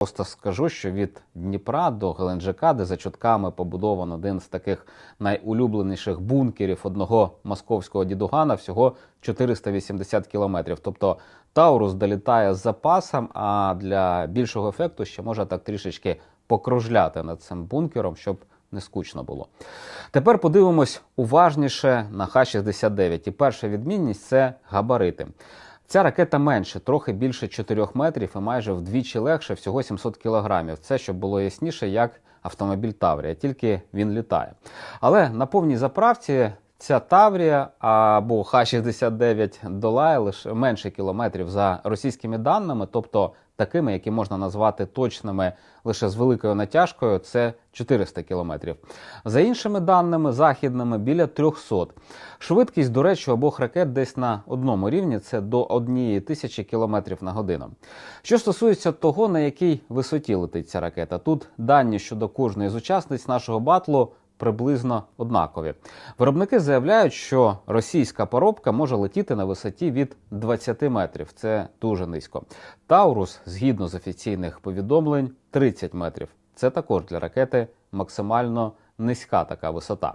Просто скажу, що від Дніпра до Геленджика, де за чутками побудовано один з таких найулюбленіших бункерів одного московського дідугана, всього 480 кілометрів. Тобто Таурус долітає з запасом, а для більшого ефекту ще може так трішечки покружляти над цим бункером, щоб не скучно було. Тепер подивимось уважніше на Х-69. І перша відмінність це габарити. Ця ракета менше, трохи більше 4 метрів і майже вдвічі легше, всього 700 кілограмів. Це щоб було ясніше, як автомобіль Таврія, тільки він літає. Але на повній заправці ця Таврія або Х-69 долає лише менше кілометрів за російськими даними, тобто такими, які можна назвати точними лише з великою натяжкою, це 400 кілометрів. За іншими даними, західними біля 300. Швидкість, до речі, обох ракет десь на одному рівні це до 1 тисячі кілометрів на годину. Що стосується того, на якій висоті летить ця ракета, тут дані щодо кожної з учасниць нашого батлу приблизно однакові. Виробники заявляють, що російська поробка може летіти на висоті від 20 метрів. Це дуже низько. Таурус, згідно з офіційних повідомлень, 30 метрів. Це також для ракети максимально низька така висота.